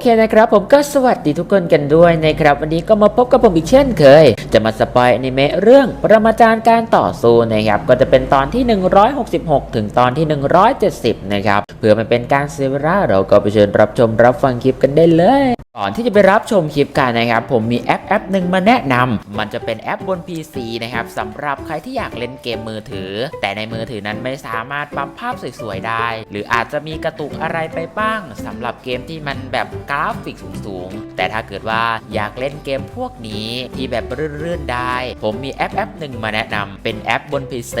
เคนะครับผมก็สวัสดีทุกคนกันด้วยนะครับ วันนี้ก็มาพบกับผมอีกเช่นเคย จะมาสปอยอนิเมะเรื่องประมาจารย์การต่อสู้นะครับก็จะเป็นตอนที่ 166 ถึงตอนที่ 170 นะครับ เพื่อไมันเป็นการเสียเวลาเราก็ไปเชิญรับชมรับฟังคลิปกันได้เลย ก่อนที่จะไปรับชมคลิปกันนะครับ ผมมีแอปแอปหนึ่งมาแนะนำมันจะเป็นแอปบน PC นะครับสำหรับใครที่อยากเล่นเกมมือถือ แต่ในมือถือนั้นไม่สามารถปั๊มภาพสวยๆได้ หรืออาจจะมีกระตุกอะไรไปบ้างสำหรับเกมที่มันแบบกราฟิกสูงๆ แต่ถ้าเกิดว่าอยากเล่นเกมพวกนี้ที่แบบรื่นๆได้ ผมมีแอปแอปหนึ่งมาแนะนำเป็นแอปบน PC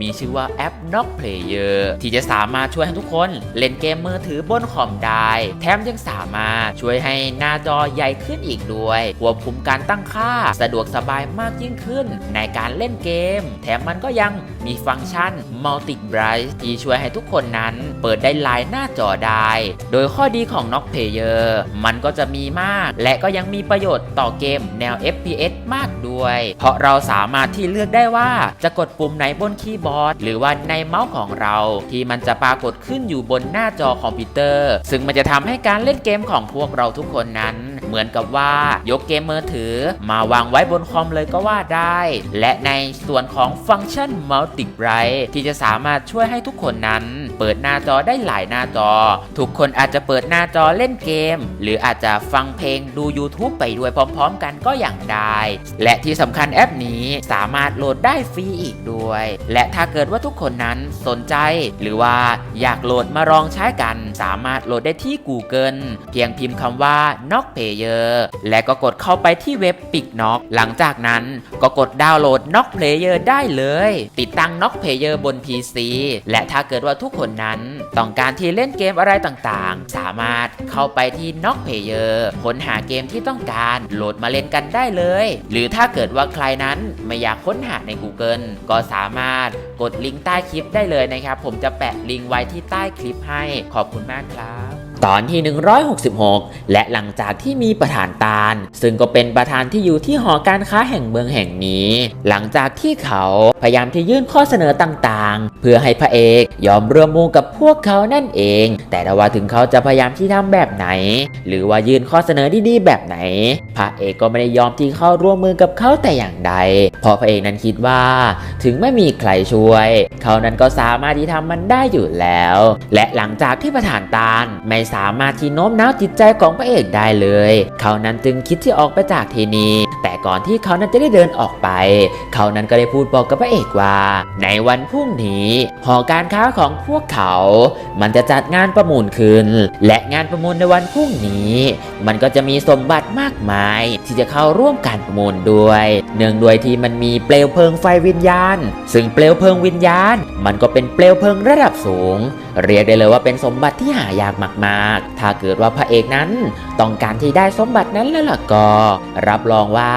มีชื่อว่าแอป n o c Player ที่จะสามารถช่วยให้ทุกคนเล่นเกมมือถือ บนคอมได้ แถมยังสามารถช่วยให้หน้าจอใหญ่ขึ้นอีกด้วยควบคุมการตั้งค่า สะดวกสบายมากยิ่งขึ้น ในการเล่นเกม แถมมันก็ยังมีฟังก์ชัน Multi Bright ที่ช่วยให้ทุกคนนั้น เปิดได้หลายหน้าจอได้ โดยข้อดีของ Knock Player มันก็จะมีมาก และก็ยังมีประโยชน์ต่อเกมแนว FPS มากด้วย เพราะเราสามารถที่เลือกได้ว่าจะกดปุ่มไหนบนคีย์บอร์ด หรือว่าในเมาส์ของเรา ที่มันจะปรากฏขึ้นอยู่บนหน้าจอคอมพิวเตอร์ ซึ่งมันจะทำให้การเล่นเกมของพวกเราทุกคนนั้น เหมือนกับว่ายกเกมมือถือ มาวางไว้บนคอมเลยก็ว่าได้ และในส่วนของฟังก์ชัน Multi Bright ที่จะสามารถช่วยให้ทุกคนนั้น เปิดหน้าจอได้หลายหน้าจอ ทุกคนอาจจะเปิดหน้าจอเล่นเกม หรืออาจจะฟังเพลงดู YouTube ไปด้วยพร้อม ๆ กันก็อย่างได้ และที่สำคัญแอปนี้สามารถโหลดได้ฟรีอีกด้วย และถ้าเกิดว่าทุกคนนั้นสนใจ หรือว่าอยากโหลดมาลองใช้กัน สามารถโหลดได้ที่ Google เพียงพิมพ์คำว่า n o c k Player และก็กดเข้าไปที่เว็บปิก Knock หลังจากนั้นก็กดดาวน์โหลด n o c k Player ได้เลย ติดตั้ง n o c k Player บน PC และถ้าเกิดว่าทุกคนนั้น ต้องการที่เล่นเกมอะไรต่างๆ สามารถเข้าไปที่ Knock Player ค้นหาเกมที่ต้องการโหลดมาเล่นกันได้เลย หรือถ้าเกิดว่าใครนั้นไม่อยากค้นหาใน Google ก็สามารถกดลิงก์ใต้คลิปได้เลยนะครับ ผมจะแปะลิงก์ไว้ที่ใต้คลิปให้ขอบคุณมากครับ ตอนที่ 166 และหลังจากที่มีประธานตาล ซึ่งก็เป็นประธานที่อยู่ที่หอการค้าแห่งเมืองแห่งนี้ หลังจากที่เขาพยายามที่ยื่นข้อเสนอต่างๆ เพื่อให้พระเอกยอมร่วมมือกับพวกเขานั่นเอง แต่ถ้าว่าถึงเขาจะพยายามที่ทำแบบไหน หรือว่ายื่นข้อเสนอดีๆแบบไหน พระเอกก็ไม่ได้ยอมที่เข้าร่วมมือกับเขาแต่อย่างใด เพราะพระเอกนั้นคิดว่า ถึงไม่มีใครช่วย เขานั้นก็สามารถที่ทำมันได้อยู่แล้ว และหลังจากที่ประธานตาลไม่สามารถที่โน้มน้าวจิตใจของพระเอกได้เลย เขานั้นจึงคิดที่ออกไปจากที่นี้ แต่ก่อนที่เขานั้นจะได้เดินออกไป เขานั้นก็ได้พูดบอกกับพระเอกว่า ในวันพรุ่งนี้ หอการค้าของพวกเขา มันจะจัดงานประมูลขึ้นและงานประมูลในวันพรุ่งนี้ มันก็จะมีสมบัติมากมาย ที่จะเข้าร่วมการประมูลด้วย เนื่องด้วยที่มันมีเปลวเพลิงไฟวิญญาณ ซึ่งเปลวเพลิงวิญญาณ มันก็เป็นเปลวเพลิงระดับสูง เรียกได้เลยว่าเป็นสมบัติที่หายากมาก ๆ ถ้าเกิดว่าพระเอกนั้น ต้องการที่ได้สมบัตินั้นแล้วล่ะก็ รับรองว่า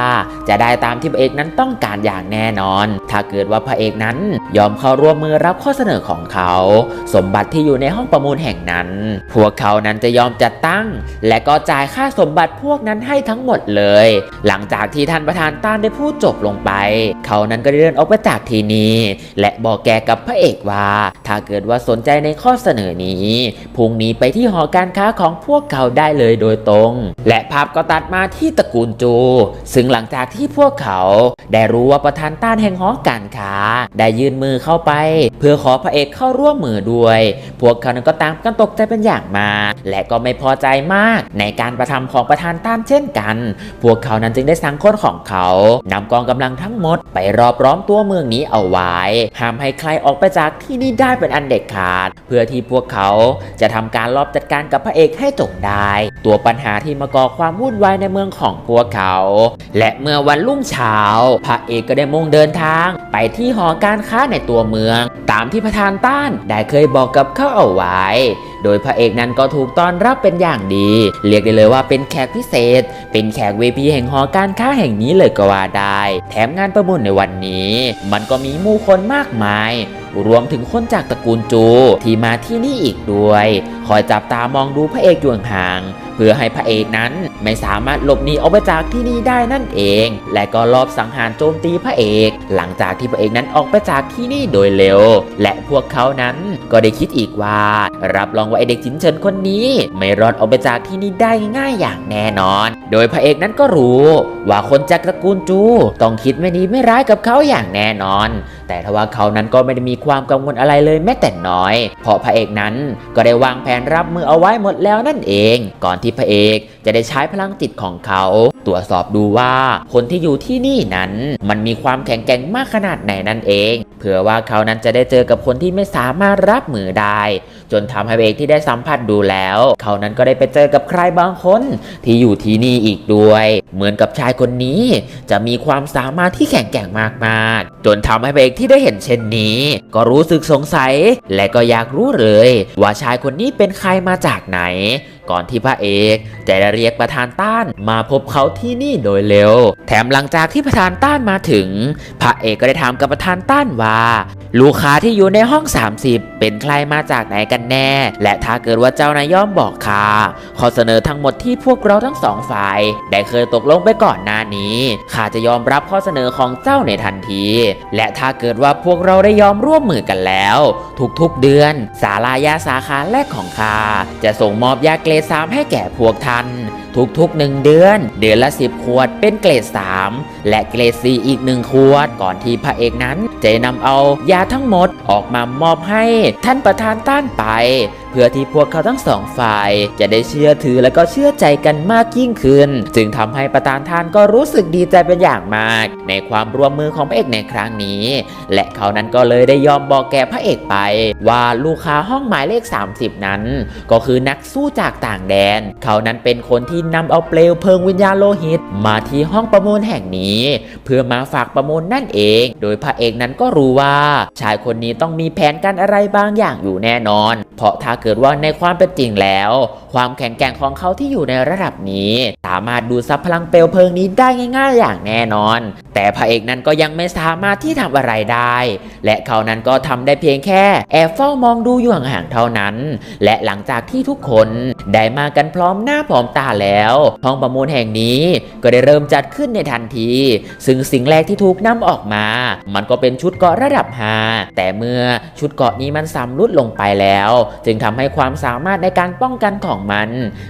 จะได้ตามที่พระเอกนั้นต้องการอย่างแน่นอน ถ้าเกิดว่าพระเอกนั้นยอมเข้าร่วมมือรับข้อเสนอของเขา สมบัติที่อยู่ในห้องประมูลแห่งนั้น พวกเขานั้นจะยอมจัดตั้ง และก็จ่ายค่าสมบัติพวกนั้นให้ทั้งหมดเลย หลังจากที่ท่านประธานต้านได้พูดจบลงไป เขานั้นก็เดินออกไปจากที่นี้และบอกแกกับพระเอกว่า ถ้าเกิดว่าสนใจในข้อเสนอนี้พรุ่งนี้ไปที่หอการค้าของพวกเขาได้เลยโดยตรงและภาพก็ตัดมาที่ตระกูลจู ซึ่งหลังจากที่พวกเขาได้รู้ว่าประธานต้านแห่งหอการค้า ได้ยื่นมือเข้าไป เพื่อขอพระเอกเข้าร่วมมือด้วย พวกเขานั้นก็ตามกันตกใจเป็นอย่างมาก และก็ไม่พอใจมากในการประทำของประธานต้านเช่นกัน พวกเขานั้นจึงได้สั่งคนของเขานำกองกำลังทั้งหมด ไปรอบล้อมตัวเมืองนี้เอาไว้ ห้ามให้ใครออกไปจากที่นี่ได้เป็นอันเด็ดขาด เพื่อที่พวกเขาจะทำการลอบจัดการกับพระเอกให้จบได้ ตัวปัญหาหาที่มาก่อความวุ่นวายในเมืองของพวกเขา และเมื่อวันรุ่งเช้า พระเอกก็ได้มุ่งเดินทาง ไปที่หอการค้าในตัวเมือง ตามที่ประธานต้านได้เคยบอกกับเขาเอาไว้ โดยพระเอกนั้นก็ถูกต้อนรับเป็นอย่างดี เรียกได้เลยว่าเป็นแขกพิเศษ เป็นแขกเวพีแห่งหอการค้าแห่งนี้เลยก็ว่าได้ แถมงานประมูลในวันนี้ มันก็มีมู่คนมากมายรวมถึงคนจากตระกูลจูที่มาที่นี่อีกด้วย คอยจับตามองดูพระเอกอยู่ห่าง พื่อให้พระเอกนั้นไม่สามารถหลบหนีออกไปจากที่นี่ได้นั่นเอง และก็ลอบสังหารโจมตีพระเอก หลังจากที่พระเอกนั้นออกไปจากที่นี่โดยเร็ว และพวกเขานั้นก็ได้คิดอีกว่า รับรองว่าไอเด็กจินเฉินคนนี้ ไม่รอดออกไปจากที่นี่ได้ง่ายอย่างแน่นอน โดยพระเอกนั้นก็รู้ ว่าคนจากตระกูลจู ต้องคิดไม่ดีไม่ร้ายกับเขาอย่างแน่นอน แต่ทว่าเขานั้นก็ไม่ได้มีความกังวลอะไรเลยแม้แต่น้อย เพราะพระเอกนั้นก็ได้วางแผนรับมือเอาไว้หมดแล้วนั่นเอง ก่อนที่พระเอกจะได้ใช้พลังจิตของเขา ตรวจสอบดูว่าคนที่อยู่ที่นี่นั้น มันมีความแข็งแกร่งมากขนาดไหนนั่นเอง เผื่อว่าเขานั้นจะได้เจอกับคนที่ไม่สามารถรับมือได้ จนทำให้พระเอกที่ได้สัมผัสดูแล้ว เขานั้นก็ได้ไปเจอกับใครบางคนที่อยู่ที่นี่อีกด้วย เหมือนกับชายคนนี้ จะมีความสามารถที่แข็งแกร่งมากๆ จนทำให้พระเอกที่ได้เห็นเช่นนี้ ก็รู้สึกสงสัย และก็อยากรู้เลย ว่าชายคนนี้เป็นใครมาจากไหน ก่อนที่พระเอกจะได้เรียกประธานต้านมาพบเขาที่นี่โดยเร็ว แถมหลังจากที่ประธานต้านมาถึง พระเอกก็ได้ถามกับประธานต้านว่า ลูกค้าที่อยู่ในห้อง 30 เป็นใครมาจากไหนกันแน่ และถ้าเกิดว่าเจ้านายย่อมบอกข้าข้อเสนอทั้งหมดที่พวกเราทั้งสองฝ่ายได้เคยตกลงไปก่อนหน้านี้ข้าจะยอมรับข้อเสนอของเจ้าในทันที และถ้าเกิดว่าพวกเราได้ยอมร่วมมือกันแล้ว ทุกๆเดือนศาลายาสาขาแรกของข้าจะส่งมอบยาเกรดสามให้แก่พวกท่าน ทุกๆ 1 เดือน เดือนละ 10 ขวดเป็นเกรด 3 และเกรด 4 อีก 1 ขวด ก่อนที่พระเอกนั้นจะนำเอายาทั้งหมดออกมามอบให้ท่านประธานต้านไป เพื่อที่พวกเขาทั้งสองฝ่ายจะได้เชื่อถือและก็เชื่อใจกันมากยิ่งขึ้น จึงทำให้ประธานท่านก็รู้สึกดีใจเป็นอย่างมาก ในความร่วมมือของพระเอกในครั้งนี้ และเขานั้นก็เลยได้ยอมบอกแก่พระเอกไป ว่าลูกค้าห้องหมายเลข 30 นั้น ก็คือนักสู้จากต่างแดน เขานั้นเป็นคนที่นำเอาเปลวเพลิงวิญญาณโลหิต มาที่ห้องประมูลแห่งนี้ เพื่อมาฝากประมูลนั่นเอง โดยพระเอกนั้นก็รู้ว่า ชายคนนี้ต้องมีแผนการอะไรบางอย่างอยู่แน่นอน เพราะถ้าเกิดว่าในความเป็นจริงแล้ว ความแข็งแกร่งของเขาที่อยู่ในระดับนี้ สามารถดูดซับพลังเปลวเพลิงนี้ได้ง่าย ๆ อย่างแน่นอน แต่พระเอกนั้นก็ยังไม่สามารถที่ทำอะไรได้ และเขานั้นก็ทำได้เพียงแค่แอบเฝ้ามองดูอยู่ห่างๆเท่านั้น และหลังจากที่ทุกคนได้มากันพร้อมหน้าพร้อมตาแล้วห้องประมูลแห่งนี้ก็ได้เริ่มจัดขึ้นในทันที ซึ่งสิ่งแรกที่ถูกนำออกมา มันก็เป็นชุดเกาะระดับ5แต่เมื่อชุดเกาะนี้มันสำรุดลงไปแล้ว จึงทำให้ความสามารถในการป้องกันของมัน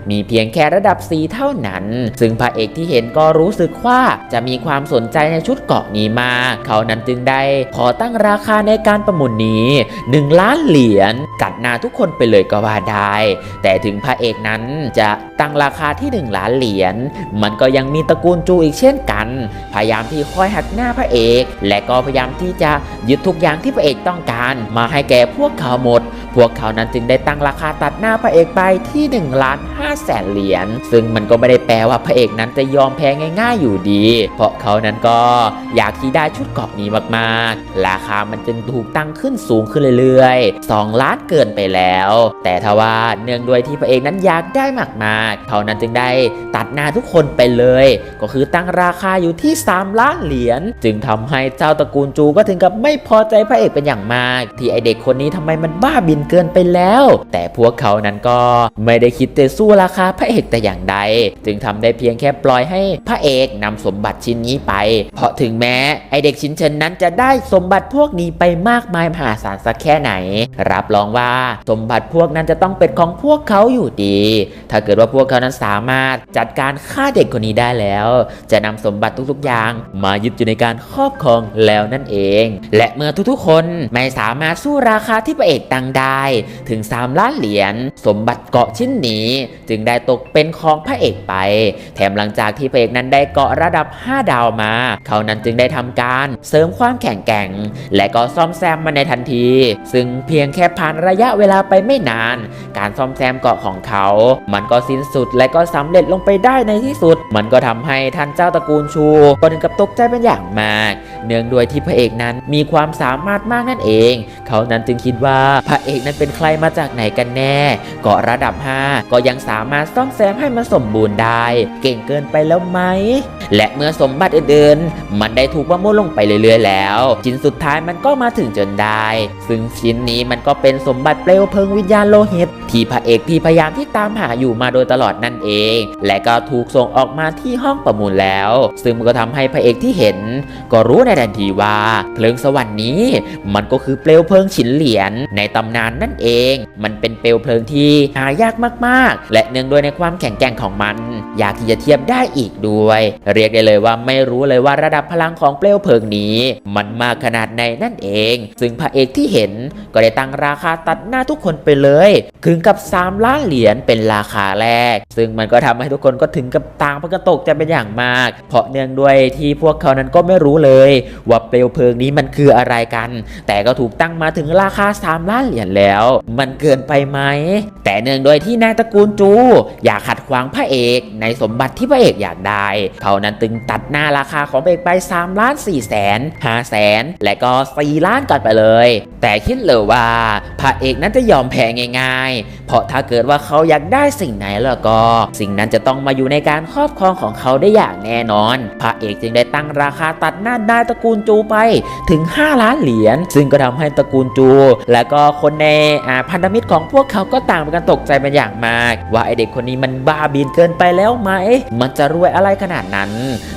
มีเพียงแค่ระดับ4เท่านั้น ซึ่งพระเอกที่เห็นก็รู้สึกว่าจะมีความสนใจในชุดเกาะนี้มาก เขานั้นจึงได้ขอตั้งราคาในการประมูลนี้ 1 ล้านเหรียญกัดหน้าทุกคนไปเลยก็ว่าได้ แต่ถึงพระเอกนั้นจะตั้งราคาที่ 1 ล้านเหรียญมันก็ยังมีตระกูลจูอีกเช่นกัน พยายามที่คอยหักหน้าพระเอก และก็พยายามที่จะยึดทุกอย่างที่พระเอกต้องการ มาให้แก่พวกเขาหมด พวกเขานั้นจึงได้ตั้งั้งราคาตัดหน้าพระเอกไปที่1ล้าน5แสนเหรียญซึ่งมันก็ไม่ได้แปลว่าพระเอกนั้นจะยอมแพ้ง่าย ๆ อยู่ดี เพราะเขานั้นก็อยากที่ได้ชุดเกราะนี้มากๆ ราคามันจึงถูกตั้งขึ้นสูงขึ้นเรื่อยๆ 2 ล้านเกินไปแล้ว แต่ทว่าเนื่องด้วยที่พระเอกนั้นอยากได้มากๆ เขานั้นจึงได้ตัดหน้าทุกคนไปเลย ก็คือตั้งราคาอยู่ที่ 3 ล้านเหรียญจึงทำให้เจ้าตระกูลจูก็ถึงกับไม่พอใจพระเอกเป็นอย่างมาก ที่ไอเด็กคนนี้ทำไมมันบ้าบินเกินไปแล้วแต่พวกเขานั้นก็ไม่ได้คิดจะสู้ราคาพระเอกแต่อย่างใด จึงทำได้เพียงแค่ปล่อยให้พระเอกนำสมบัติชิ้นนี้ไป เพราะถึงแม้ไอเด็กชิ้นเชิญนั้นจะได้สมบัติพวกนี้ไปมากมายมหาศาลสักแค่ไหน รับรองว่าสมบัติพวกนั้นจะต้องเป็นของพวกเขาอยู่ดี ถ้าเกิดว่าพวกเขานั้นสามารถจัดการฆ่าเด็กคนนี้ได้แล้ว จะนำสมบัติทุกๆอย่าง มายึดอยู่ในการครอบครองแล้วนั่นเอง และเมื่อทุกๆคนไม่สามารถสู้ราคาที่พระเอกตังได้ ถึงล้านเหรียญสมบัติเกาะชิ้นนี้ จึงได้ตกเป็นของพระเอกไป แถมหลังจากที่พระเอกนั้นได้เกาะระดับ 5 ดาวมา เขานั้นจึงได้ทำการเสริมความแข็งแกร่ง และก็ซ่อมแซมมันในทันที ซึ่งเพียงแค่ผ่านระยะเวลาไปไม่นาน การซ่อมแซมเกาะของเขา มันก็สิ้นสุดและก็สำเร็จลงไปได้ในที่สุด มันก็ทำให้ท่านเจ้าตระกูลชูก็ถึงกับตกใจเป็นอย่างมาก เนื่องด้วยที่พระเอกนั้นมีความสามารถมากนั่นเอง เขานั้นจึงคิดว่าพระเอกนั้นเป็นใครมาจากไหนกันแน่ เกาะระดับ 5 ก็ยังสามารถซ่อมแซมให้มันสมบูรณ์ได้ เก่งเกินไปแล้วไหม และเมื่อสมบัติอื่นมันได้ถูกประมวลลงไปเรื่อยๆ แล้ว ชิ้นสุดท้ายมันก็มาถึงจนได้ ซึ่งชิ้นนี้มันก็เป็นสมบัติเปลวเพลิงวิญญาณโลหิตที่พระเอกพี่พยายามที่ตามหาอยู่มาโดยตลอดนั่นเอง และก็ถูกส่งออกมาที่ห้องประมูลแล้ว ซึ่งมันก็ทำให้พระเอกที่เห็น ก็รู้ในทันทีว่าเพลิงสวรรค์นี้ มันก็คือเปลวเพลิงฉินเหรียญในตำนานนั่นเองมันเป็นเปลวเพลิงที่หายากมากๆ และเนื่องด้วยในความแข็งแกร่งของมัน อยากที่จะเทียบได้อีกด้วย เรียกได้เลยว่าไม่รู้เลยว่าระดับพลังของเปลวเพลิงนี้ มันมากขนาดไหนนั่นเอง ซึ่งพระเอกที่เห็นก็ได้ตั้งราคาตัดหน้าทุกคนไปเลยถึงกับ 3 ล้านเหรียญเป็นราคาแรก ซึ่งมันก็ทำให้ทุกคนก็ถึงกับต่างพระกระตกใจเป็นอย่างมาก เพราะเนื่องด้วยที่พวกเขานั้นก็ไม่รู้เลย ว่าเปลวเพลิงนี้มันคืออะไรกัน แต่ก็ถูกตั้งมาถึงราคา 3 ล้านเหรียญแล้ว มันเกินไปไหม แต่เนื่องโดยที่นายตระกูลจู อยากขัดขวางพระเอกในสมบัติที่พระเอกอยากได้ เขานั้นตึงตัดหน้าราคาของพระเอกไป3ล้าน4แสน5แสนและก็ 4 ล้านกันไปเลย แต่คิดเลยว่าพระเอกนั้นจะยอมแพ้ง่าย ๆ เพราะถ้าเกิดว่าเขาอยากได้สิ่งไหนแล้วก็ สิ่งนั้นจะต้องมาอยู่ในการครอบครองของเขาได้อย่างแน่นอน พระเอกจึงได้ตั้งราคาตัดหน้านายตระกูลจูไปถึง 5 ล้านเหรียญซึ่งก็ทำให้ตระกูลจู และก็คนในพันธมิตรของพวกเขาก็ต่างกันตกใจเป็นอย่างมาก ว่าไอเด็กคนนี้มันบ้าบินเกินไปแล้วไหม มันจะรวยอะไรขนาดนั้น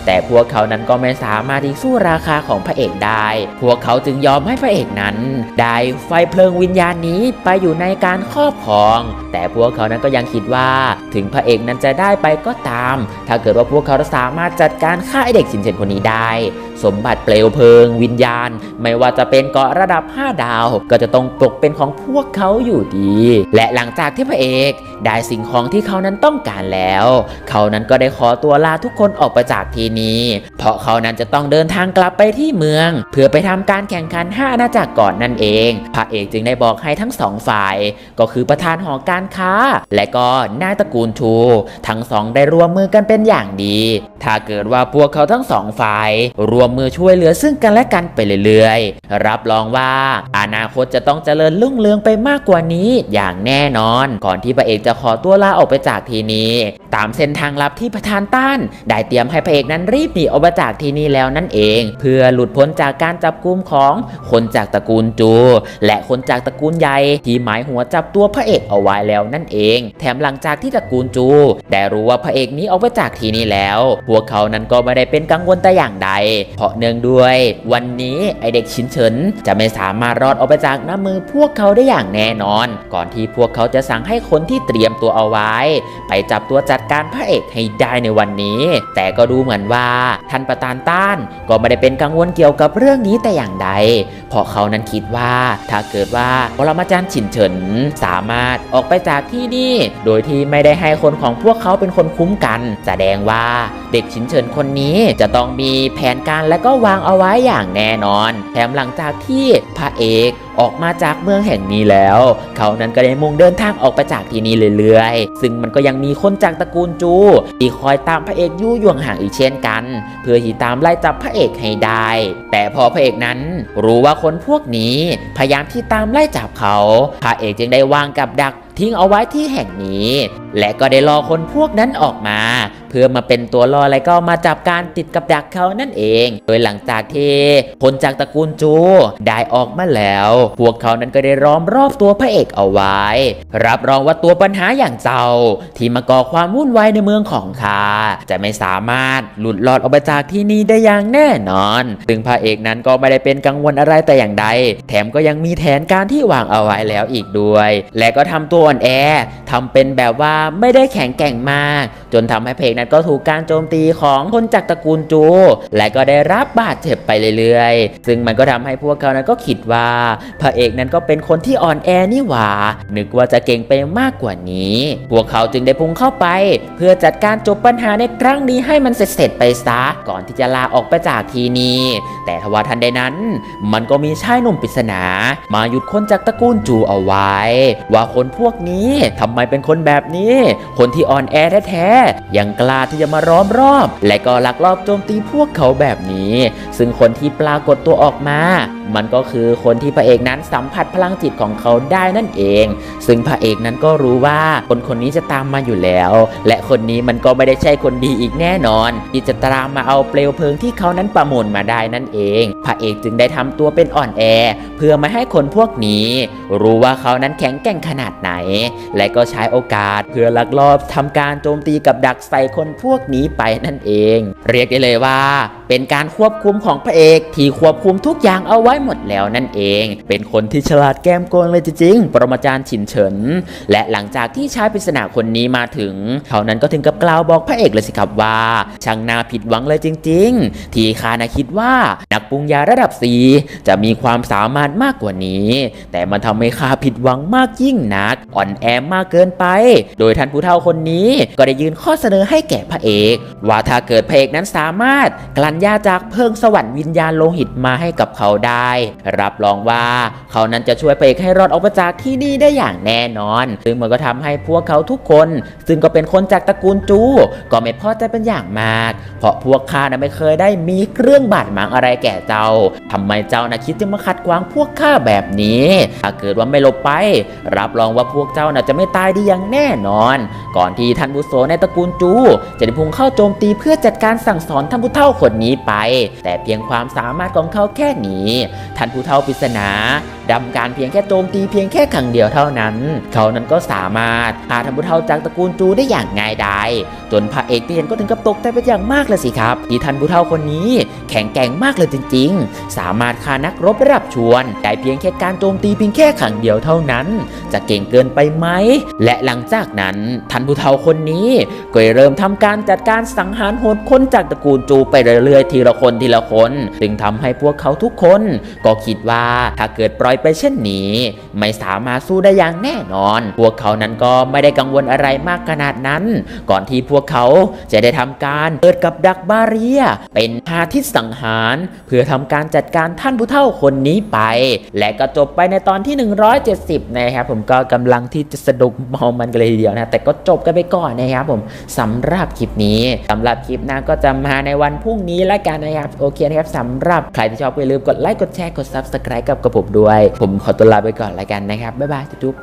แต่พวกเขานั้นก็ไม่สามารถที่สู้ราคาของพระเอกได้ พวกเขาจึงยอมให้พระเอกนั้น ได้ไฟเพลิงวิญญาณนี้ไปอยู่ในการครอบครอง แต่พวกเขานั้นก็ยังคิดว่า ถึงพระเอกนั้นจะได้ไปก็ตาม ถ้าเกิดว่าพวกเขาสามารถจัดการฆ่าไอเด็กสินเชนคนนี้ได้สมบัติเปลวเพลิง วิญญาณ ไม่ว่าจะเป็นเกาะระดับ 5 ดาว ก็จะต้องตกเป็นของพวกเขาอยู่ดี และหลังจากที่พระเอกได้สิ่งของที่เขานั้นต้องการแล้ว เขานั้นก็ได้ขอตัวลาทุกคนออกไปจากที่นี้ เพราะเขานั้นจะต้องเดินทางกลับไปที่เมือง เพื่อไปทำการแข่งขัน 5 อาณาจักรก่อนนั่นเอง พระเอกจึงได้บอกให้ทั้งสองฝ่าย ก็คือประธานหอการค้า และก็นายตระกูลชู ทั้งสองได้ร่วมมือกันเป็นอย่างดี ถ้าเกิดว่าพวกเขาทั้งสองฝ่ายร่วมมือช่วยเหลือซึ่งกันและกันไปเรื่อยๆ รับรองว่าอนาคตจะต้องเจริญรุ่งเรืองไปมากกว่านี้อย่างแน่นอน ก่อนที่พระเอกจะขอตัวลาออกไปจากที่นี้ ตามเส้นทางลับที่ประธานต้าน ได้เตรียมให้พระเอกนั้นรีบหนีออกมาจากที่นี่แล้วนั่นเอง เพื่อหลุดพ้นจากการจับกุมของคนจากตระกูลจู และคนจากตระกูลใหญ่ที่หมายหัวจับตัวพระเอกเอาไว้แล้วนั่นเอง แถมหลังจากที่ตระกูลจูได้รู้ว่าพระเอกนี้ออกไปจากที่นี่แล้ว พวกเขานั้นก็ไม่ได้เป็นกังวลแต่อย่างใดเพราะเนื่องด้วย วันนี้ไอเด็กชินเฉินจะไม่สามารถรอดออกไปจากน้ำมือพวกเขาได้อย่างแน่นอน ก่อนที่พวกเขาจะสั่งให้คนที่เตรียมตัวเอาไว้ ไปจับตัวจัดการพระเอกให้ได้ในวันนี้ แต่ก็ดูเหมือนว่าท่านประธานต้านก็ไม่ได้เป็นกังวลเกี่ยวกับเรื่องนี้แต่อย่างใด เพราะเขานั้นคิดว่า ถ้าเกิดว่าปรมาจารย์ฉินเฉินสามารถออกไปจากที่นี่ โดยที่ไม่ได้ให้คนของพวกเขาเป็นคนคุ้มกัน แสดงว่าเด็กฉินเฉินคนนี้จะต้องมีแผนการและก็วางเอาไว้อย่างแน่นอน แถมหลังจากที่พระเอกออกมาจากเมืองแห่งนี้แล้ว เขานั้นก็ได้มุ่งเดินทางออกไปจากที่นี่เรื่อยๆ ซึ่งมันก็ยังมีคนจากตระกูลจูที่คอยตามพระเอกยู่ย่วงห่างอีกเช่นกัน เพื่อที่ตามไล่จับพระเอกให้ได้ แต่พอพระเอกนั้นรู้ว่าคนพวกนี้พยายามที่ตามไล่จับเขา พระเอกจึงได้วางกับดักทิ้งเอาไว้ที่แห่งนี้ และก็ได้รอคนพวกนั้นออกมา พื่อมาเป็นตัวล่อและก็มาจับการติดกับดักเขานั่นเอง โดยหลังจากที่คนจากตระกูลจูได้ออกมาแล้ว พวกเขานั้นก็ได้ล้อมรอบตัวพระเอกเอาไว้ รับรองว่าตัวปัญหาอย่างเจ้า ที่มาก่อความวุ่นวายในเมืองของข้าจะไม่สามารถหลุดรอดออกไปจากที่นี่ได้อย่างแน่นอนซึ่งพระเอกนั้นก็ไม่ได้เป็นกังวลอะไรแต่อย่างใด แถมก็ยังมีแผนการที่วางเอาไว้แล้วอีกด้วย และก็ทำตัวอ่อนแอทำเป็นแบบว่าไม่ได้แข็งแกร่งมาก จนทำให้เพลงนั้นก็ถูกการโจมตีของคนจากตระกูลจู และก็ได้รับบาดเจ็บไปเรื่อยๆ ซึ่งมันก็ทำให้พวกเขานั้นก็คิดว่า พระเอกนั้นก็เป็นคนที่อ่อนแอนี่หว่า นึกว่าจะเก่งไปมากกว่านี้ พวกเขาจึงได้พุ่งเข้าไป เพื่อจัดการจบปัญหาในครั้งนี้ให้มันเสร็จๆไปซะก่อนที่จะลาออกไปจากที่นี้ แต่ทว่าทันใดนั้น มันก็มีชายหนุ่มปริศนา มาหยุดคนจากตระกูลจูเอาไว้ ว่าคนพวกนี้ทำไมเป็นคนแบบนี้ คนที่อ่อนแอแท้ๆยังกล้าที่จะมาร้อมรอบ และก็ลักลอบโจมตีพวกเขาแบบนี้ ซึ่งคนที่ปรากฏตัวออกมา มันก็คือคนที่พระเอกนั้นสัมผัสพลังจิตของเขาได้นั่นเอง ซึ่งพระเอกนั้นก็รู้ว่าคนคนนี้จะตามมาอยู่แล้ว และคนนี้มันก็ไม่ได้ใช่คนดีอีกแน่นอน ที่จะตามมาเอาเปลวเพลิงที่เขานั้นประมวลมาได้นั่นเอง พระเอกจึงได้ทำตัวเป็นอ่อนแอ เพื่อไม่ให้คนพวกนี้ รู้ว่าเขานั้นแข็งแกร่งขนาดไหน และก็ใช้โอกาสเพื่อลักลอบทำการโจมตีกับดักใส่คนพวกนี้ไปนั่นเอง เรียกได้เลยว่า เป็นการควบคุมของพระเอกที่ควบคุมทุกอย่างเอาไว้หมดแล้วนั่นเอง เป็นคนที่ฉลาดแก้มโกงเลยจริงๆ ปรมาจารย์ฉินเฉิน และหลังจากที่ชายปริศนาคนนี้มาถึง เขานั้นก็ถึงกับกล่าวบอกพระเอกเลยสิครับว่า ช่างน่าผิดหวังเลยจริง ๆ ที่ข้านะคิดว่านักปรุงยาระดับสีจะมีความสามารถมากกว่านี้ แต่มันทำให้ข้าผิดหวังมากยิ่งนัก อ่อนแอมากเกินไป โดยท่านผู้เฒ่าคนนี้ก็ได้ยื่นข้อเสนอให้แก่พระเอก ว่าถ้าเกิดพระเอกนั้นสามารถกลั่นยาจากเพิงสวรรค์วิญญาณโลหิตมาให้กับเขาได้ รับรองว่าเขานั้นจะช่วยพระเอกให้รอดออกมาจากที่นี่ได้อย่างแน่นอน ซึ่งมันก็ทำให้พวกเขาทุกคน ซึ่งก็เป็นคนจากตระกูลจู ก็ไม่พอใจเป็นอย่างมาก เพราะพวกข้านะไม่เคยได้มีเครื่องบาดหมางอะไรแก่เจ้าทำไมเจ้านะคิดจะมาขัดขวางพวกข้าแบบนี้ ถ้าเกิดว่าไม่หลบไป รับรองว่าพวกเจ้าน่ะจะไม่ตายดีอย่างแน่นอน ก่อนที่ท่านบุโสในตระกูลจูจะได้พุ่งเข้าโจมตีเพื่อจัดการสั่งสอนท่านผู้เฒ่าคนนี้ไป แต่เพียงความสามารถของเขาแค่นี้ท่านผู้เฒ่าปริศนาดำการเพียงแค่โจมตีเพียงแค่ครั้งเดียวเท่านั้น เขานั้นก็สามารถพาท่านผู้เฒ่าจากตระกูลจูได้อย่างง่ายดายจนพระเอกที่เห็นก็ถึงกับตกใจเป็นอย่างมากเลยสิครับที่ท่านผู้เฒ่าคนนี้ แข็งแกร่งมากเลยจริง ๆ สามารถฆ่านักรบระดับชวนได้เพียงแค่การโจมตีเพียงแค่ครั้งเดียวเท่านั้น จะเก่งเกินไปไหมและหลังจากนั้นท่านผู้เฒ่าคนนี้ก็เริ่มททำการจัดการสังหารโหดคนจากตระกูลจูไปเรื่อยๆ ทีละคนทีละคนจึงทำให้พวกเขาทุกคน ก็คิดว่าถ้าเกิดปล่อยไปเช่นนี้ ไม่สามารถสู้ได้อย่างแน่นอน พวกเขานั้นก็ไม่ได้กังวลอะไรมากขนาดนั้น ก่อนที่พวกเขาจะได้ทำการเปิดกับดักบาเรีย เป็นหาทิศสังหาร เพื่อทำการจัดการท่านผู้เฒ่าคนนี้ไป และก็จบไปในตอนที่ 170 นะครับผมก็กำลังที่จะสนุกเมามันกันเลยทีเดียวนะแต่ก็จบกันไปก่อนนะครับผมสำหรับรับคลิปนี้สำหรับคลิปหน้าก็จะมาในวันพรุ่งนี้แล้วกันนะครับโอเคนะครับสำหรับใครที่ชอบอย่าลืมกดไลค์กดแชร์กด subscribe กับกระผมด้วย ผมขอตัวลาไปก่อนแล้วกันนะครับบ๊ายบายจุ๊บ